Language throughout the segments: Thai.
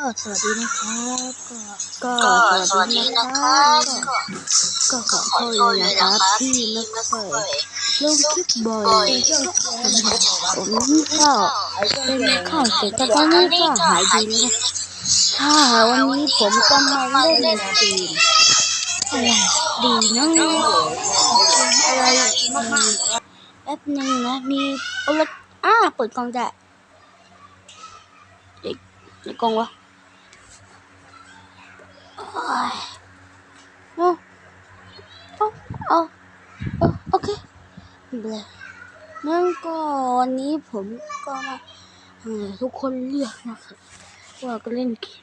ก็สวัสดีนะครับก็ก็สวัสดีนะครับก็ขอโทษเลยนะครับที่ไม่ไม่ค่ค่ออยลงคลิปบ่อยผมก็เป็นข้าวเสร็จแต่ตอนนี้ก็หายดีแล้วครับถ้าวันนี้ผมก็มาเล่นเกมอะไรดีนะอะไรแป๊บนึงนะมีเปิดอ้าเปิดกล้องได้เด็กในกล้องวะ โอ้ยเอาเอาเอาเอาโอเคไม่เป็นไรนั่นก็วันนี้ผมก็มาทุกคนเรียกนะครับว่าก็เล่นเกม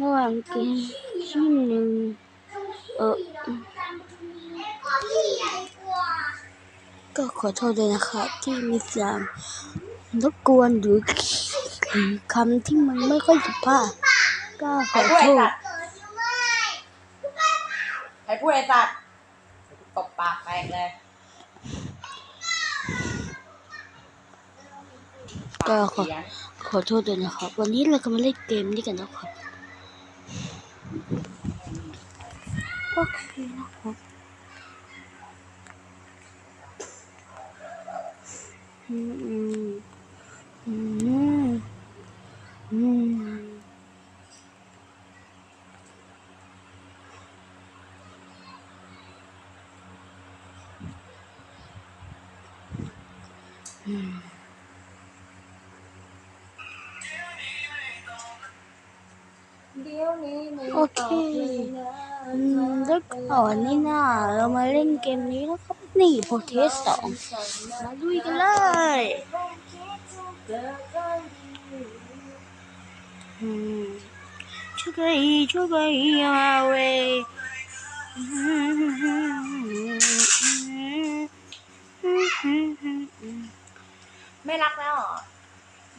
ระหว่างเกมที่หนึ่งเออก็ขอโทษด้วยนะครับ ที่มีเสียงรบกวนหรือคำที่มันไม่ค่อยสุภาพก็ขอโทษ ใครพูดไอ้สัตว์ตบปากแตกเลยก็ขอเสียงขอโทษด้วยนะครับ วันนี้เราก็มาเล่นเกมนี้กันนะครับโอเคนะครับอืมอืมอืมอืมอืม เดี๋ยวนี้ไม่ โอเคอืมแล้วก็วันนี้นะเรามาเล่นเกมนี้นะครับ นี่โปรเทสสองมาลุยกันเลยอืมช่วยกันช่วยกันมาเว้ ไม่รักแล้วเหรอ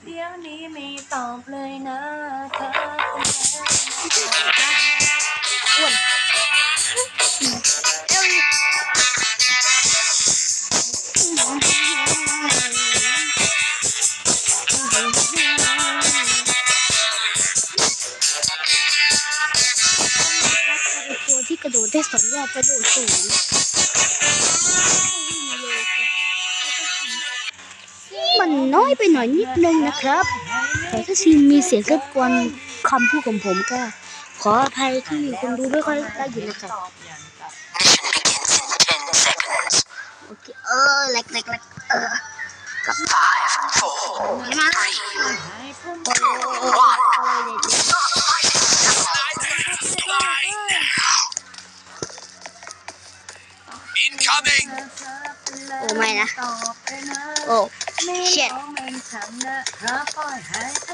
เดี๋ยวนี้ไม่ตอบเลยนะเธอ ไปหน่อยนิดนึงนะครับแต่ถ้าซีมีเสียงรบกวนคำพูดของผมก็ ขออภัยที่คนดูไม่ค่อยได้ยินนะครับตอบอย่างกับ Mission begins in 10 seconds โอเคเออเล็กเล็กเล็กเออ5 4มา Incoming! โอ้ไม่นะตอบเลยนะโอ้ไม่เช็ด ร้อง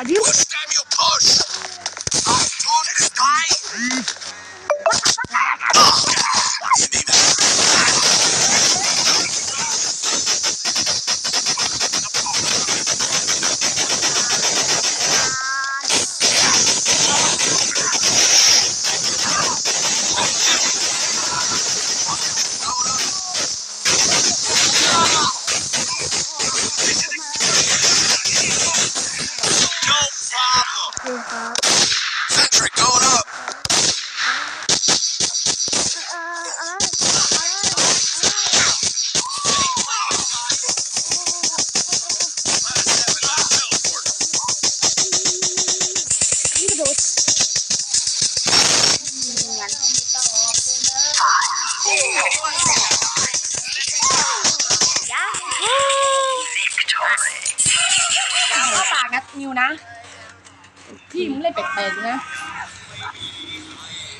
Are you? คือครับ Sentry going up! นี่กระโดดเนียนยี่มึงเล่นเป็ดๆนะ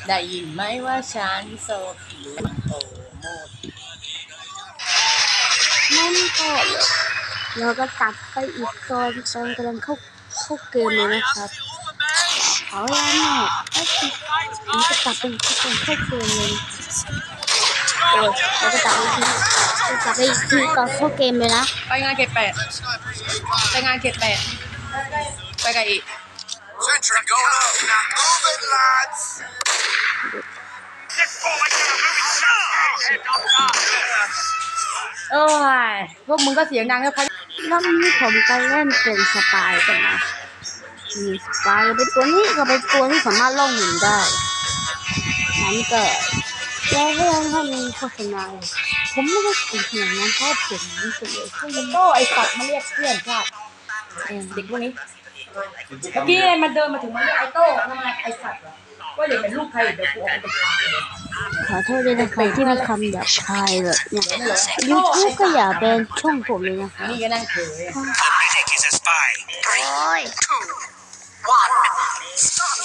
ได้ยินไหมว่าฉันโซฟีโอโมดนั่นก็เราก็ตัดไปอีกตอนตอนกำลังเข้าเข้าเกมเลยนะครับเอาละเนี่ยก็คือมันก็ตัดเป็นตอนเข้าเกมเลยโอ้ยเราก็ตัดไปอีกทีตัดไปอีกทีตอนเข้าเกมเลยนะ ไปงานเก็บเป็ดไปงานเก็บเป็ดไปกับอีก Sentry going up! Move it, lads! This boy got a moving shot. โอ้ยพวกมึงก็เสียงดังแล้วพอรอบนี้ผมจะเล่นเป็นสปายกันนะมีสปายเป็นตัวนี้ก็เป็นตัวที่สามารถล่องหนได้นั้นก็แล้วให้ให้มีโฆษณาผมไม่ได้ถึงขนาดนั้นเพราะผมรู้สึกเลยที่มันโต้ไอ้สัตว์มาเรียกเพื่อนชาติเองเด็กพวกนี้ เมื่อกี้มันเดินมาถึงมันเรียกไอโต้ทำไมไอสัตว์เหรอว่าเดี๋ยวเป็นลูกใครเดี๋ยวกูเอาไปปากเลยขอโทษด้วยนะครับที่มีคำหยาบคายแบบเนี่ยยูทูบก็อย่าเป็นช่องผมเลยนะคะนี่ก็นั่งเฉย Admitting he's a spy. Three, two, one. Stop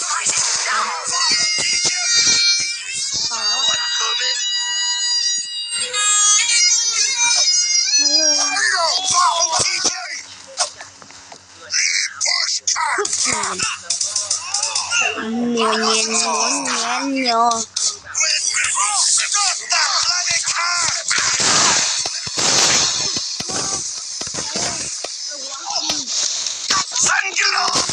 bloody car! Send it off!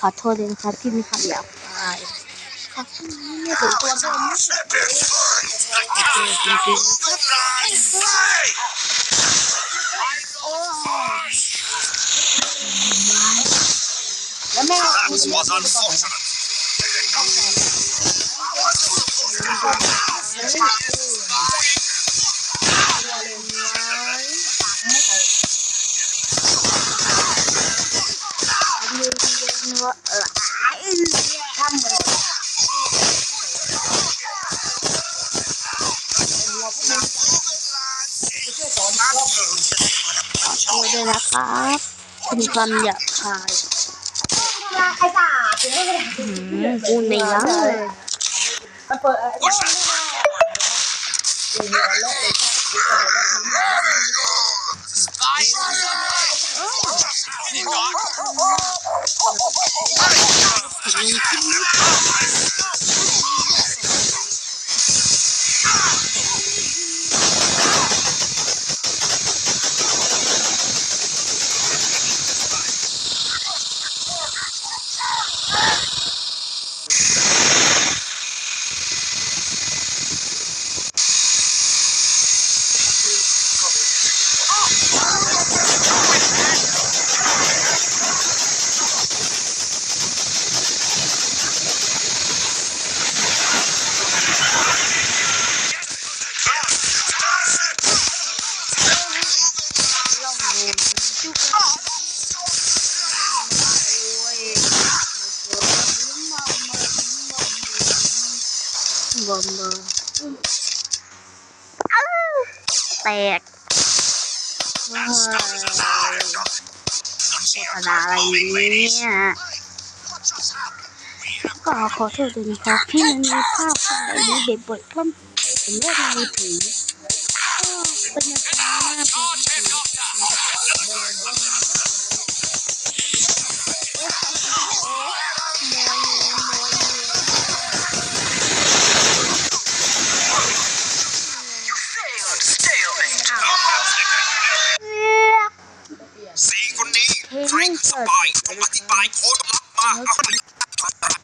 ขอโทษด้วยนะครับที่มีคำหยาบคาย ครับไม่ถึงตัวผม It's fine. จริง Hey! แด้วยนะครับที่มีคำหยาบคายใครด่าถึงไม่ได้อืมกูในร้านเลยมันเปิดเอ แตกว้าวโฆษณาอะไรเนี่ย What just happened? We have ก็ขอโทษด้วยนะครับที่มันมีภาพอะไรนี้เด็ดบทเพราะผมเล่นมือถือก็บรรยากาศน่า